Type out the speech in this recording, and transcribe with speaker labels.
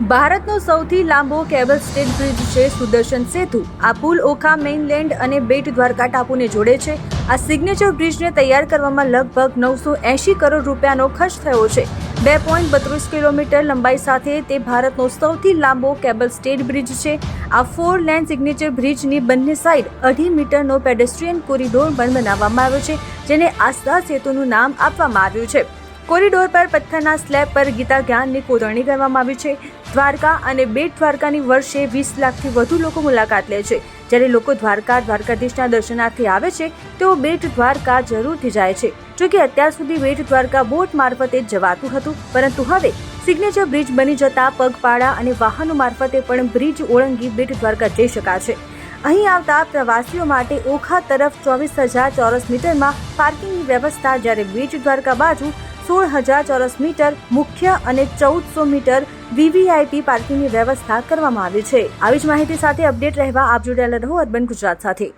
Speaker 1: ભારતનો સૌથી લાંબો કેબલ સ્ટેટ બ્રિજ છે સુદર્શન સેતુ. આ પુલ ઓખા મેઇનલેન્ડ અને બેટ દ્વારકા ટાપુને જોડે છે. આ સિગ્નેચર બ્રિજને તૈયાર કરવામાં લગભગ નવસો એંશી કરોડ રૂપિયાનો ખર્ચ થયો છે. બે પોઈન્ટ બત્રીસ કિલોમીટર લંબાઈ સાથે તે ભારતનો સૌથી લાંબો કેબલ સ્ટેટ બ્રિજ છે. આ ફોર લેન સિગ્નેચર બ્રિજની બંને સાઈડ અઢી મીટરનો પેડેસ્ટ્રીયન કોરિડોર પણ બનાવવામાં આવ્યો છે, જેને આસ્થા સેતુનું નામ આપવામાં આવ્યું છે. કોરિડોર પર પથ્થરના સ્લેબ પર ગીતા જ્ઞાનની કોતરણી કરવામાં આવી છે. દ્વારકા અને બેટ દ્વારકાની વર્ષે વીસ લાખથી વધુ લોકો મુલાકાત લે છે. જ્યારે લોકો દ્વારકા, દ્વારકાધીશના દર્શનાર્થે આવે છે, તેઓ બેટ દ્વારકા જરૂરથી જાય છે. જોકે અત્યાર સુધી બેટ દ્વારકા બોટ મારફતે જ જવાતું હતું. પરંતુ હવે સિગ્નેચર બ્રિજ બની જતા પગપાળા અને વાહનો મારફતે પણ બ્રિજ ઓળંગી બેટ દ્વારકા જઈ શકાશે અહીં આવતા પ્રવાસીઓ માટે ઓખા તરફ ચોવીસ હજાર ચોરસ મીટરમાં પાર્કિંગની વ્યવસ્થા જ્યારે બેટ દ્વારકા બાજુ સોળ હજાર ચોરસ મીટર મુખ્ય અને ચૌદસો મીટર વીવીઆઈપી પાર્કિંગની વ્યવસ્થા કરવામાં આવી છે. આવી જ માહિતી સાથે અપડેટ રહેવા આપ જોડાયેલા રહો અર્બન ગુજરાત સાથે.